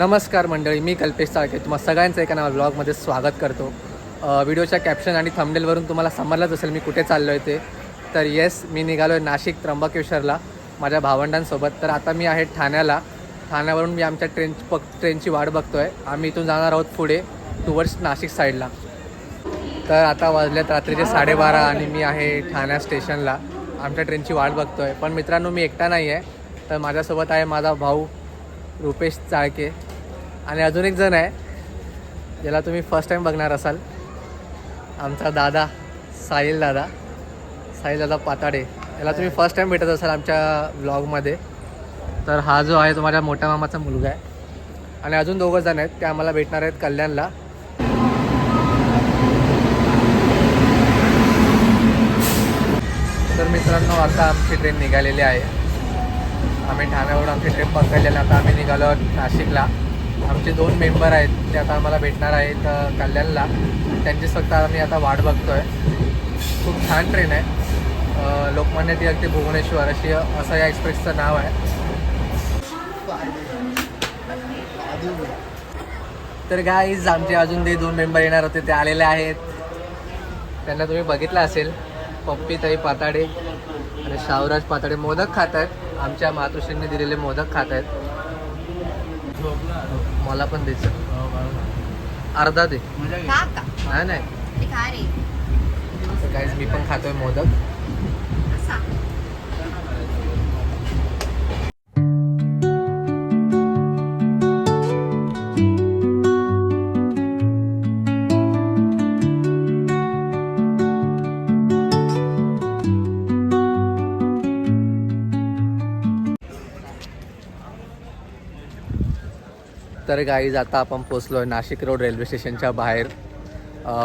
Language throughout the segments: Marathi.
नमस्कार मंडळी मी कल्पेश चाळके तुम्हा सगळ्यांचं एका नाव ब्लॉगमध्ये स्वागत करतो. व्हिडिओच्या कॅप्शन आणि थंबनेलवरून तुम्हाला समजलंच असेल मी कुठे चाललो आहे ते. तर येस मी निघालो आहे नाशिक त्र्यंबकेश्वरला माझ्या भावंडांसोबत. तर आता मी आहे ठाण्याला. ठाण्यावरून मी आमच्या ट्रेन पक ट्रेनची वाट बघतो आहे आम्ही इथून जाणार आहोत पुढे टुवर्ड्स नाशिक साईडला तर आता वाजल्यात रात्रीचे साडेबारा आणि मी आहे ठाण्या स्टेशनला. आमच्या ट्रेनची वाट बघतो आहे पण मित्रांनो मी एकटा नाही आहे तर माझ्यासोबत आहे माझा भाऊ रुपेश चाळके आणि अजून एक जण आहे ज्याला तुम्ही फर्स्ट टाईम बघणार असाल. आमचा दादा साहिल दादा. साहिल दादा पाताडे. याला तुम्ही फर्स्ट टाईम भेटत असाल आमच्या ब्लॉगमध्ये तर हा जो आहे तो माझ्या मोठ्या मामाचा मुलगा आहे. आणि अजून दोघं जण आहेत ते आम्हाला भेटणार आहेत कल्याणला. तर मित्रांनो आता आमची ट्रेन निघालेली आहे. आम्ही ठाण्यावरून आमची ट्रेन पकडलेली आता आम्ही निघालो नाशिकला. आमचे दोन मेंबर आहेत ते आता आम्हाला भेटणार आहेत कल्याणला. त्यांचीच फक्त आम्ही आता वाट बघतो आहे खूप छान ट्रेन आहे. लोकमान्य टिळक ते भुवनेश्वर अशी असं या एक्सप्रेसचं नाव आहे. तर गाईज आमचे अजून ते दोन मेंबर येणार होते ते आलेले आहेत. त्यांना तुम्ही बघितलं असेल पप्पी ताई पाताडे आणि शावराज पाताडे मोदक खात आहेत. आमच्या मातोश्रींनी दिलेले मोदक खात आहेत. मला पण द्यायचं अर्धा दे. नाही नाही. ते खा रे. काहीच मी पण खातोय मोदक. तर गाईज आता आपण पोचलो आहे नाशिक रोड रेल्वे स्टेशनच्या बाहेर.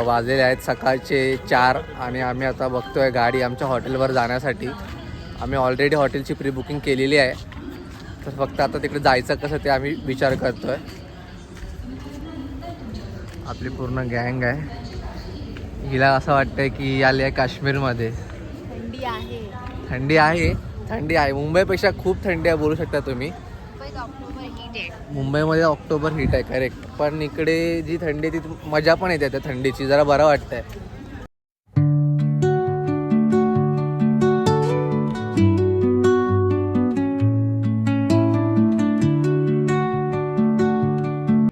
वाजलेले आहेत सकाळचे चार आणि आम्ही आता बघतो आहे गाडी आमच्या हॉटेलवर जाण्यासाठी. आम्ही ऑलरेडी हॉटेलची प्री बुकिंग केलेली आहे. तर फक्त आता तिकडे जायचं कसं ते आम्ही विचार करतो आहे आपली पूर्ण गँग आहे. हिला असं वाटतंय की आली आहे काश्मीरमध्ये. थंडी आहे. थंडी आहे? थंडी आहे. मुंबईपेक्षा खूप थंडी आहे बोलू शकता तुम्ही. मुंबईत ऑक्टोबर हीट आहे. मुंबईमध्ये ऑक्टोबर हीट आहे करेक्ट पण इकडे जी थंडी आहे ती मजा पण येते त्या थंडीची. जरा बरं वाटतंय.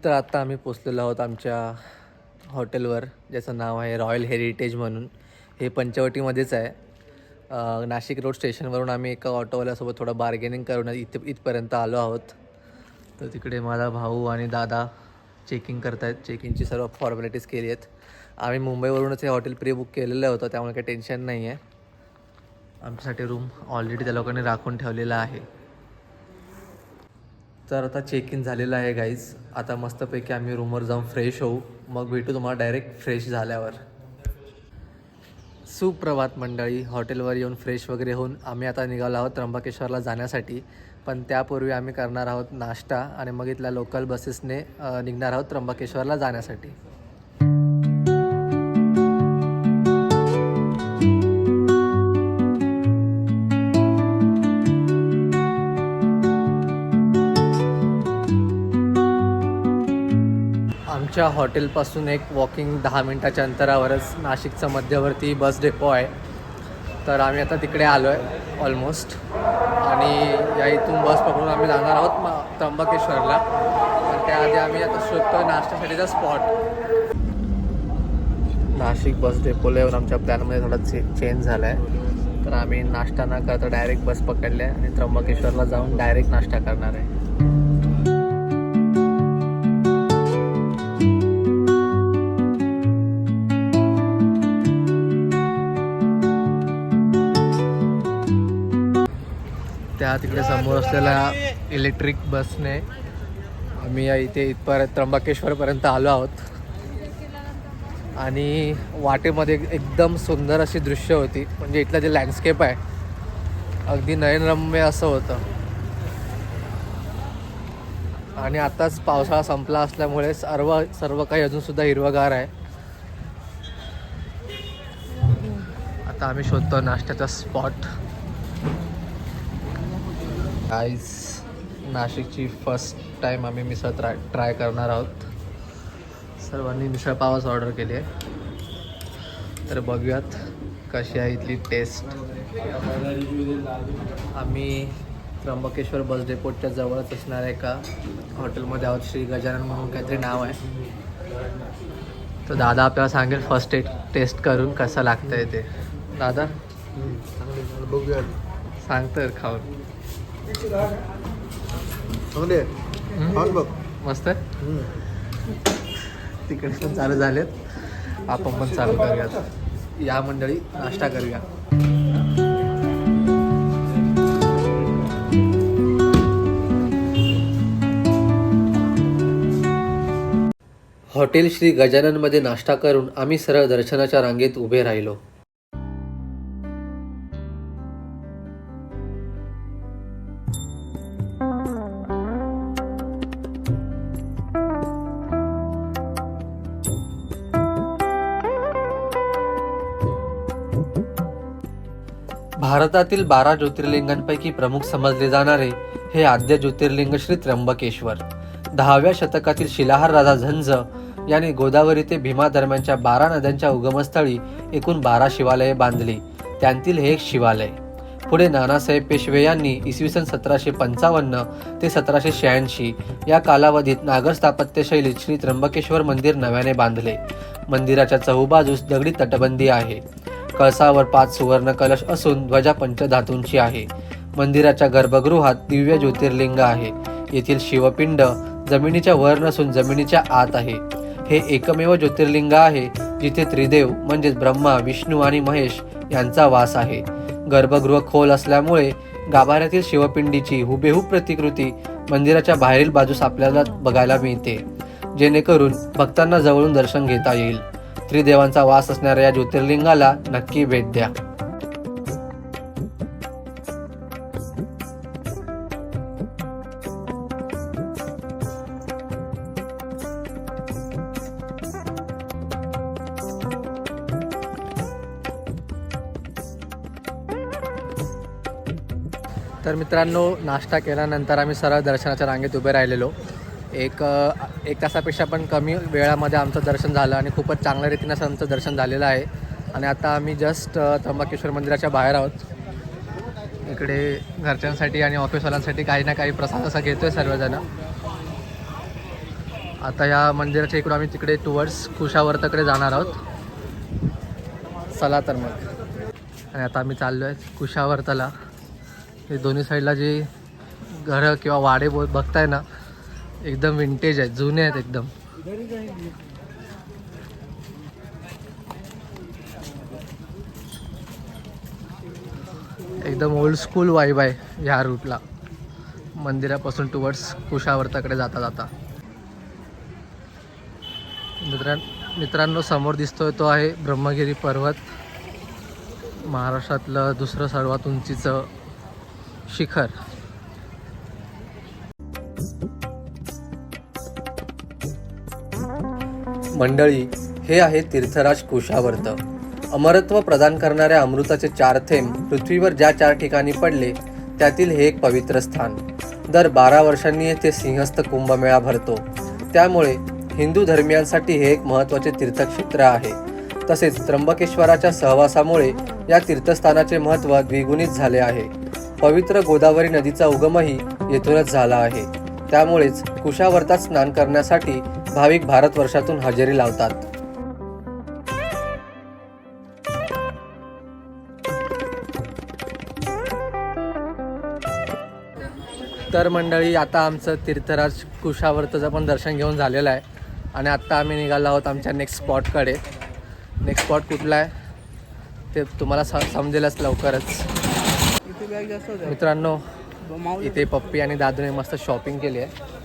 तर आता आम्ही पोचलेलो आहोत आमच्या हॉटेलवर ज्याचं नाव आहे रॉयल हेरिटेज म्हणून. हे पंचवटीमध्येच आहे. नाशिक रोड स्टेशनवरून आम्ही एका ऑटोवाल्यासोबत थोडं बार्गेनिंग करून इथे इथपर्यंत आलो आहोत. तर तिकडे माझा भाऊ आणि दादा चेकिंग करत आहेत चेकिंगची सर्व फॉर्मॅलिटीज केली आहेत. आम्ही मुंबईवरूनच हे हॉटेल प्री बुक केलेलं होतं त्यामुळे काही टेन्शन नाही आहे आमच्यासाठी रूम ऑलरेडी त्या लोकांनी राखून ठेवलेला आहे. तर आता चेक इन झालेलं आहे गाईज आता मस्तपैकी आम्ही रूमवर जाऊन फ्रेश होऊ. मग भेटू तुम्हाला डायरेक्ट फ्रेश झाल्यावर. सुप्रभात मंडळी. हॉटेलवर येऊन फ्रेश वगैरे होऊन आम्ही आता निघालो आहोत त्र्यंबकेश्वरला जाण्यासाठी. पण त्यापूर्वी आम्ही करणार आहोत नाश्ता आणि मग इथल्या लोकल बसेसने निघणार आहोत त्र्यंबकेश्वरला जाण्यासाठी. आमच्या हॉटेलपासून एक वॉकिंग दहा मिनटाच्या अंतरावरच नाशिकचं मध्यवर्ती बस डेपो आहे. तर आम्ही आता तिकडे आलो आहे ऑलमोस्ट आणि या इथून बस पकडून आम्ही जाणार आहोत म त्र्यंबकेश्वरला. पण त्याआधी आम्ही आता शोधतो नाश्त्यासाठीचा स्पॉट नाशिक बस डेपोला येऊन आमच्या प्लॅनमध्ये थोडा चे चेंज झाला आहे तर आम्ही नाश्ता न करता डायरेक्ट बस पकडली आहे आणि त्र्यंबकेश्वरला जाऊन डायरेक्ट नाश्ता करणार आहे. या तिकडे समोर असलेल्या इलेक्ट्रिक बसने आम्ही या इथे इथपर्यंत त्र्यंबकेश्वरपर्यंत आलो आहोत. आणि वाटेमध्ये एकदम सुंदर अशी दृश्य होती. म्हणजे इथलं जे लँडस्केप आहे अगदी नयनरम्य असं होतं. आणि आताच पावसाळा संपला असल्यामुळे सर्व सर्व काही अजूनसुद्धा हिरवगार आहे. आता आम्ही शोधतो नाश्त्याचा स्पॉट आईस नाशिकची फर्स्ट टाईम आम्ही मिसळ ट्राय ट्राय करणार आहोत. सर्वांनी मिसळ पावच ऑर्डर केली आहे. तर बघूयात कशी आहे इथली टेस्ट आम्ही त्र्यंबकेश्वर बस डेपोटच्या जवळच असणाऱ्या एका हॉटेलमध्ये आहोत श्री गजानन म्हणून काहीतरी नाव आहे. तर दादा आपल्याला सांगेल फर्स्ट एड टेस्ट करून कसं लागतंय ते. दादा? बघूया सांग तर खाऊन. चांगले खाऊन बघ. मस्त आहे? तिकडे पण चालू झालेत. आपण पण चालू करूयात. या मंडळी नाश्ता करूया. हॉटेल श्री गजाननमध्ये नाश्ता करून आम्ही सरळ दर्शनाच्या रांगेत उभे राहिलो. भारतातील बारा ज्योतिर्लिंगांपैकी प्रमुख समजले जाणारे हे आद्य ज्योतिर्लिंग श्री त्र्यंबकेश्वर. दहाव्या शतकातील शिलाहार राजा झंझ याने गोदावरी ते भीमा दरम्यानच्या बारा नद्यांच्या उगमस्थळी एकूण बारा शिवालये बांधली. त्यांतील हे एक शिवालय. पुढे नानासाहेब पेशवे यांनी इसवी सन सतराशे पंचावन्न ते सतराशे शहाऐंशी या कालावधीत नागर स्थापत्य शैलीत श्री त्र्यंबकेश्वर मंदिर नव्याने बांधले. मंदिराच्या चहूबाजूस दगडी तटबंदी आहे. कळसावर पाच सुवर्ण कलश असून ध्वजा पंचधातूंची आहे. मंदिराच्या गर्भगृहात दिव्य ज्योतिर्लिंग आहे. येथील शिवपिंड जमिनीच्या वर नसून जमिनीच्या आत आहे. हे एकमेव ज्योतिर्लिंग आहे जिथे त्रिदेव म्हणजेच ब्रह्मा विष्णू आणि महेश यांचा वास आहे. गर्भगृह खोल असल्यामुळे गाभाऱ्यातील शिवपिंडीची हुबेहूब प्रतिकृती मंदिराच्या बाहेरील बाजूस आपल्याला बघायला मिळते. जेणेकरून भक्तांना जवळून दर्शन घेता येईल. त्रिदेवांचा वास असणाऱ्या या ज्योतिर्लिंगाला नक्की भेट द्या. तर मित्रांनो नाश्ता केल्यानंतर आम्ही सरळ दर्शनाच्या रांगेत उभे राहिलेलो. एक एक तासापेक्षा पण कमी वेळामध्ये आमचं दर्शन झालं आणि खूपच चांगल्या रीतीनं असं आमचं दर्शन झालेलं आहे. आणि आता आम्ही जस्ट त्र्यंबकेश्वर मंदिराच्या बाहेर आहोत. इकडे घरच्यांसाठी आणि ऑफिसवाल्यांसाठी काही ना काही प्रसाद असा घेतोय सर्वजण. आता या मंदिराच्या इकडून आम्ही तिकडे टुवर्ड्स कुशावर्ताकडे जाणार आहोत. चला तर मग. आणि आता आम्ही चाललो आहे कुशावर्ताला. हे दोन्ही साईडला जे घरं किंवा वाडे बो बघताय ना एकदम विंटेज आहेत जुने आहेत एकदम. एकदम ओल्ड स्कूल वाईब आहे ह्या रूटला मंदिरापासून टुवर्ड्स कुशावर्ताकडे जाता जाता. मित्रां मित्रांनो समोर दिसतोय तो आहे ब्रह्मगिरी पर्वत. महाराष्ट्रातलं दुसरं सर्वात उंचीचं शिखर. मंडळी हे आहे तीर्थराज कुशावर्त. अमरत्व प्रदान करणाऱ्या अमृताचे चार थेंब पृथ्वीवर ज्या चार ठिकाणी पडले त्यातील हे एक पवित्र स्थान. दर बारा वर्षांनी येथे सिंहस्थ कुंभमेळा भरतो. त्यामुळे हिंदू धर्मियांसाठी हे एक महत्त्वाचे तीर्थक्षेत्र आहे. तसेच त्र्यंबकेश्वराच्या सहवासामुळे या तीर्थस्थानाचे महत्त्व द्विगुणित झाले आहे. पवित्र गोदावरी नदीचा उगमही येथूनच झाला आहे. त्यामुळेच कुशावर्तात स्नान करण्यासाठी भाविक भारतवर्षातून हजेरी लावतात. तर मंडळी आता आमचं तीर्थराज कुशावर्तचं पण दर्शन घेऊन झालेलं आहे. आणि आत्ता आम्ही निघालो आहोत आमच्या नेक्स्ट स्पॉटकडे नेक्स्ट स्पॉट कुठला आहे? ते तुम्हाला स समजेलच लवकरच. मित्रांनो इथे पप्पी आणि दादूने मस्त शॉपिंग केली आहे.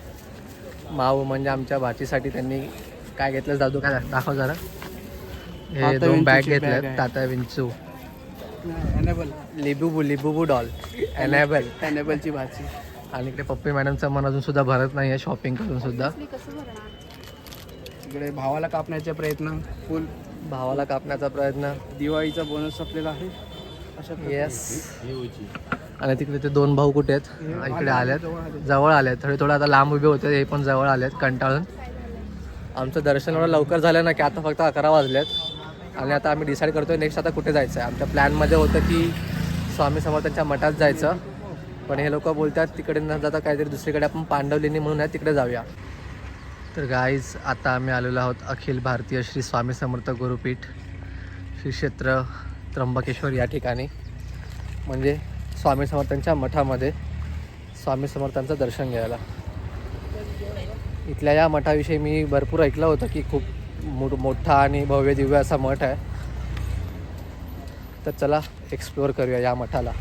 माऊ म्हणजे आमच्या भाचीसाठी त्यांनी काय घेतलं? दादू काय दाखव जरा. हे दोन बॅग घेतल्यात. टाटा विंचू. एनेबल लिबुबू लिबुबू डॉल एनेबल एनेबलची भाजी आणि इकडे पप्पी मॅडमचं मन अजून सुद्धा भरत नाही आहे शॉपिंग करून सुद्धा. इकडे भावाला कापण्याचे प्रयत्न. फुल. भावाला कापण्याचा प्रयत्न. दिवाळीचा बोनस आपल्याला आहे. अशा प्रकारे. येस आणि तिकडे ते दोन भाऊ कुठे आहेत? इकडे आल्यात. जवळ आल्यात. थोडे थोडे आता लांब उभे होते हे पण जवळ आलेत कंटाळून. आमचं दर्शन एवढं लवकर झालं ना की आता फक्त अकरा वाजलेत. आणि आता आम्ही डिसाईड करतोय नेक्स्ट आता कुठे जायचं आहे आमच्या प्लॅनमध्ये होतं की स्वामी समर्थांच्या मठात जायचं. पण हे लोक बोलतात तिकडे न जाता काहीतरी दुसरीकडे आपण पांडवलेणी म्हणून आहे तिकडे जाऊया. तर गाईज आता आम्ही आलेलो आहोत अखिल भारतीय श्री स्वामी समर्थ गुरुपीठ श्री क्षेत्र त्र्यंबकेश्वर या ठिकाणी. म्हणजे स्वामी समर्थांच्या मठामध्ये स्वामी समर्थांचं दर्शन घ्यायला. इथल्या या मठाविषयी मी भरपूर ऐकलं होतं की खूप मोठा आणि भव्य दिव्य असा मठ आहे. तर चला एक्सप्लोअर करूया या मठाला.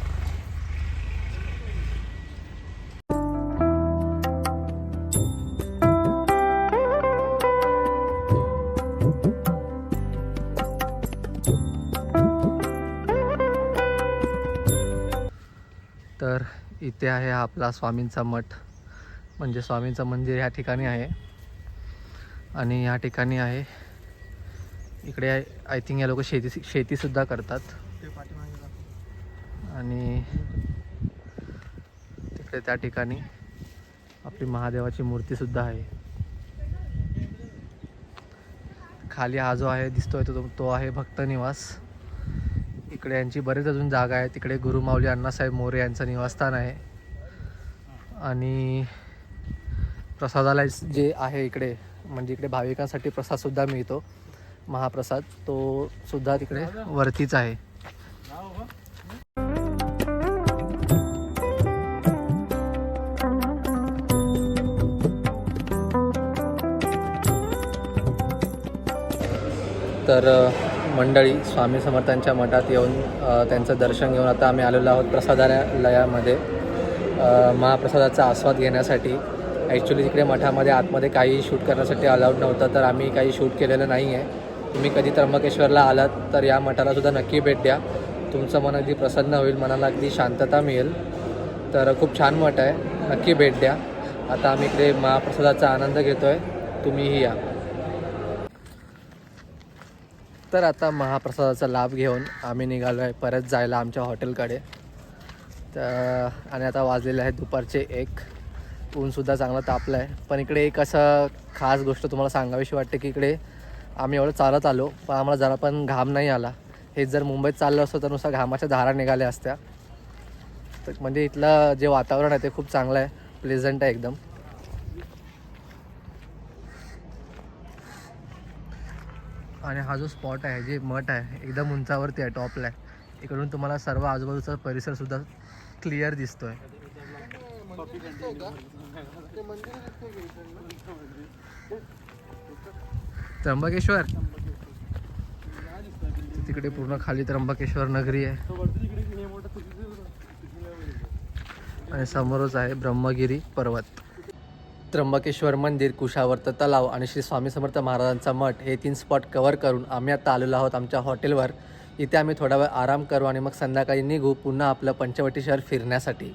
इथे आहे हा आपला स्वामींचा मठ. म्हणजे स्वामींचं मंदिर ह्या ठिकाणी आहे. आणि ह्या ठिकाणी आहे. इकडे आय थिंक या लोक शेती शेतीसुद्धा करतात. आणि तिकडे त्या ठिकाणी आपली महादेवाची मूर्तीसुद्धा आहे. खाली हा जो आहे दिसतोय तो तो आहे भक्त निवास. इकडे यांची बरेच अजून जागा आहे तिकडे गुरुमाऊली अण्णासाहेब मोरे यांचं निवासस्थान आहे. आणि प्रसादाला जे आहे इकडे म्हणजे इकडे भाविकांसाठी प्रसादसुद्धा मिळतो. महाप्रसाद तो सुद्धा तिकडे वरतीच आहे. तर मंडळी स्वामी समर्थांच्या मठात येऊन त्यांचं दर्शन घेऊन आता आम्ही आलेलो आहोत प्रसादालयामध्ये. महाप्रसादाचा आस्वाद घेण्यासाठी. ॲक्च्युली तिकडे मठामध्ये आतमध्ये काही शूट करण्यासाठी अलाउड नव्हतं तर आम्ही काही शूट केलेलं नाही आहे तुम्ही कधी त्र्यंबकेश्वरला आलात तर या मठाला सुद्धा नक्की भेट द्या. तुमचं मन अगदी प्रसन्न होईल मनाला अगदी शांतता मिळेल. तर खूप छान मठ आहे नक्की भेट द्या. आता आम्ही इकडे महाप्रसादाचा आनंद घेतो आहे तुम्हीही या. तर आता महाप्रसादाचा लाभ घेऊन आम्ही निघालो आहे परत जायला आमच्या हॉटेलकडे. तर आणि आता वाजलेले आहे दुपारचे एक. ऊनसुद्धा चांगलं तापलं आहे पण इकडे एक असं खास गोष्ट तुम्हाला सांगावीशी वाटते की इकडे आम्ही एवढं चालत आलो पण आम्हाला जरा पण घाम नाही आला. हे जर मुंबईत चाललं असतं तर नुसतं घामाच्या धारा निघाल्या असत्या. तर म्हणजे इथलं जे वातावरण आहे ते खूप चांगलं आहे. प्लेझंट आहे एकदम. आणि हा जो स्पॉट आहे जे मठ आहे एकदम उंचावरती आहे टॉपला आहे. इकडून तुम्हाला सर्व आजूबाजूचा परिसर सुद्धा क्लिअर दिसतोय. त्र्यंबकेश्वर. तिकडे पूर्ण खाली त्र्यंबकेश्वर नगरी आहे. आणि समोरच आहे ब्रह्मगिरी पर्वत. त्र्यंबकेश्वर मंदिर कुशावर्त तलाव आणि श्री स्वामी समर्थ महाराजांचा मठ हे तीन स्पॉट कवर करून आम्ही आता आलेलो आहोत आमच्या हॉटेलवर इथे आम्ही थोडा वेळ आराम करू आणि मग संध्याकाळी निघू पुन्हा आपलं पंचवटी शहर फिरण्यासाठी.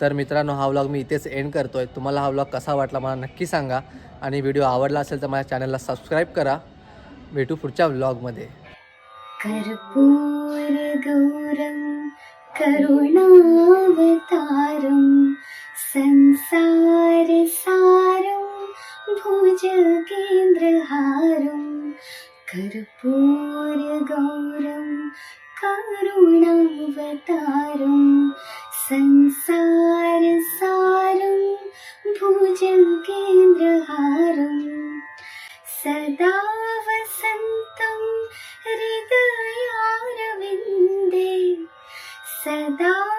तर मित्रांनो हा व्लॉग मी इथेच एंड करतो आहे तुम्हाला हा व्लॉग कसा वाटला मला नक्की सांगा आणि व्हिडिओ आवडला असेल तर माझ्या चॅनलला सबस्क्राईब करा. भेटू पुढच्या व्लॉगमध्ये കരുണാവതാരം സംസാരസാരം ഭുജകേന്ദ്രഹാരം കർപ്പൂരഗൗരം കരുണാവതാരം സംസാരസാരം ഭുജകേന്ദ്രഹാരം. സദാ Dos.